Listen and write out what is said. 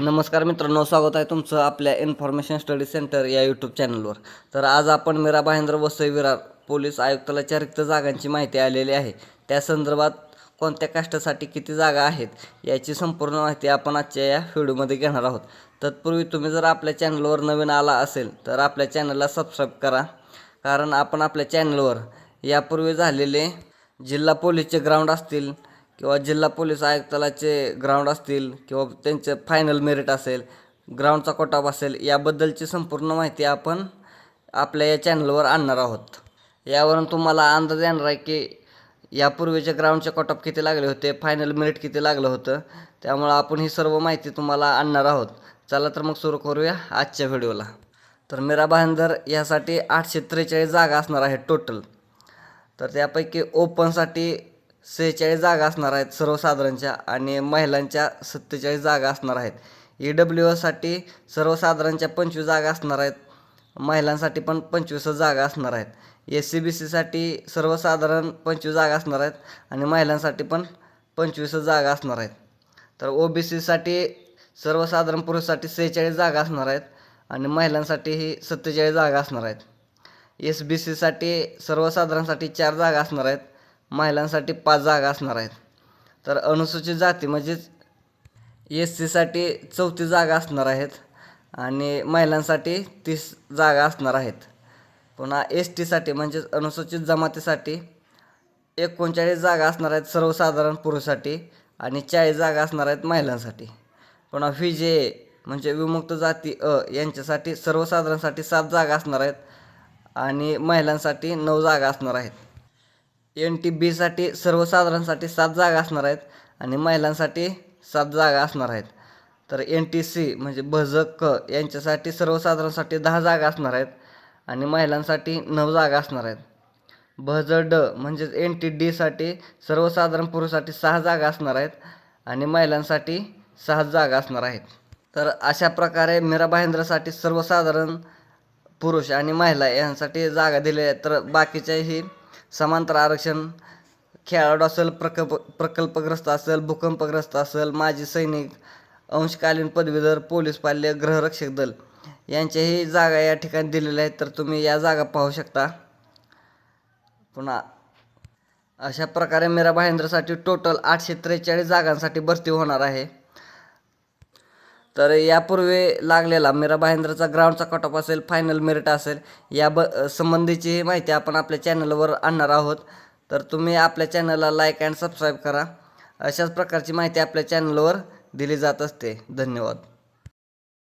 नमस्कार मित्रांनो स्वागत आहे तुमचं आपल्या इन्फॉर्मेशन स्टडी सेंटर या यूट्यूब चॅनलवर तर आज आपण मीरा भाईंद्र वसई विरार पोलीस आयुक्तालयाच्या रिक्त जागांची माहिती आलेली आहे. त्या संदर्भात कोणत्या काष्टासाठी किती जागा आहेत याची संपूर्ण माहिती आपण आजच्या या व्हिडिओमध्ये घेणार आहोत. तत्पूर्वी तुम्ही जर आपल्या चॅनलवर नवीन आला असेल तर आपल्या चॅनलला सबस्क्राईब करा. कारण आपण आपल्या चॅनलवर यापूर्वी झालेले जिल्हा पोलीसचे ग्राउंड असतील किंवा जिल्हा पोलीस आयुक्तालयाचे ग्राउंड असतील किंवा त्यांचे फायनल मेरिट असेल ग्राउंडचा कोटाप असेल याबद्दलची संपूर्ण माहिती आपण आपल्या या चॅनलवर आणणार आहोत. यावरून तुम्हाला अंदाज येणार आहे की यापूर्वीच्या ग्राउंडचे कटऑफ किती लागले होते फायनल मेरिट किती लागलं होतं त्यामुळं आपण ही सर्व माहिती तुम्हाला आणणार आहोत. चला तर मग सुरू करूया आजच्या व्हिडिओला. तर मीरा भाईंदर यासाठी आठशे त्रेचाळीस जागा असणार आहे टोटल तर त्यापैकी ओपनसाठी सेहेचाळीस जागा असणार आहेत सर्वसाधारणच्या आणि महिलांच्या सत्तेचाळीस जागा असणार आहेत. ई डब्ल्यू एसाठी सर्वसाधारणच्या पंचवीस जागा असणार आहेत. महिलांसाठी पण पंचवीस जागा असणार आहेत. एस सी बी सीसाठी सर्वसाधारण पंचवीस जागा असणार आहेत आणि महिलांसाठी पण पंचवीस जागा असणार आहेत. तर ओ बी सीसाठी सर्वसाधारण पुरुषासाठी सेहेचाळीस जागा असणार आहेत आणि महिलांसाठीही सत्तेचाळीस जागा असणार आहेत. एस बी सीसाठी सर्वसाधारणसाठी चार जागा असणार आहेत. महिलांसाठी पाच जागा असणार आहेत. तर अनुसूचित जाती म्हणजेच एस सीसाठी चौतीस जागा असणार आहेत आणि महिलांसाठी तीस जागा असणार आहेत. पुन्हा एस टीसाठी म्हणजेच अनुसूचित जमातीसाठी एकोणचाळीस जागा असणार आहेत सर्वसाधारण पुरुषासाठी आणि चाळीस जागा असणार आहेत महिलांसाठी. पुन्हा व्ही जे ए म्हणजे विमुक्त जाती अ यांच्यासाठी सर्वसाधारणसाठी सात जागा असणार आहेत आणि महिलांसाठी नऊ जागा असणार आहेत. एन टी बीसाठी सर्वसाधारणसाठी सात जागा असणार आहेत आणि महिलांसाठी सात जागा असणार आहेत. तर एन टी सी म्हणजे भज क यांच्यासाठी सर्वसाधारणसाठी दहा जागा असणार आहेत आणि महिलांसाठी नऊ जागा असणार आहेत. भज ड म्हणजेच एन टी डीसाठी सर्वसाधारण पुरुषासाठी सहा जागा असणार आहेत आणि महिलांसाठी सहा जागा असणार आहेत. तर अशा प्रकारे मीरा भाईंद्रसाठी सर्वसाधारण पुरुष आणि महिला यांसाठी जागा दिल्या आहेत तर बाकीच्याही समांतर आरक्षण खेळाडू असेल प्रकल्प प्रकल्पग्रस्त असेल भूकंपग्रस्त असेल माजी सैनिक अंशकालीन पदवीधर पोलीस पाल्य गृहरक्षक दल यांच्याही जागा या ठिकाणी दिलेल्या आहेत. तर तुम्ही या जागा पाहू शकता. पुन्हा अशा प्रकारे मीरा भाईंद्रसाठी टोटल आठशे त्रेचाळीस जागांसाठी भरती होणार आहे. तर यापूर्वी लागलेला मीरा भाईंद्रचा ग्राउंडचा कटऑफ असेल फायनल मेरिट असेल या ब संबंधीची माहिती आपण आपल्या चॅनलवर आणणार आहोत. तर तुम्ही आपल्या चॅनलला लाईक अँड सबस्क्राईब करा. अशाच प्रकारची माहिती आपल्या चॅनलवर दिली जात असते. धन्यवाद.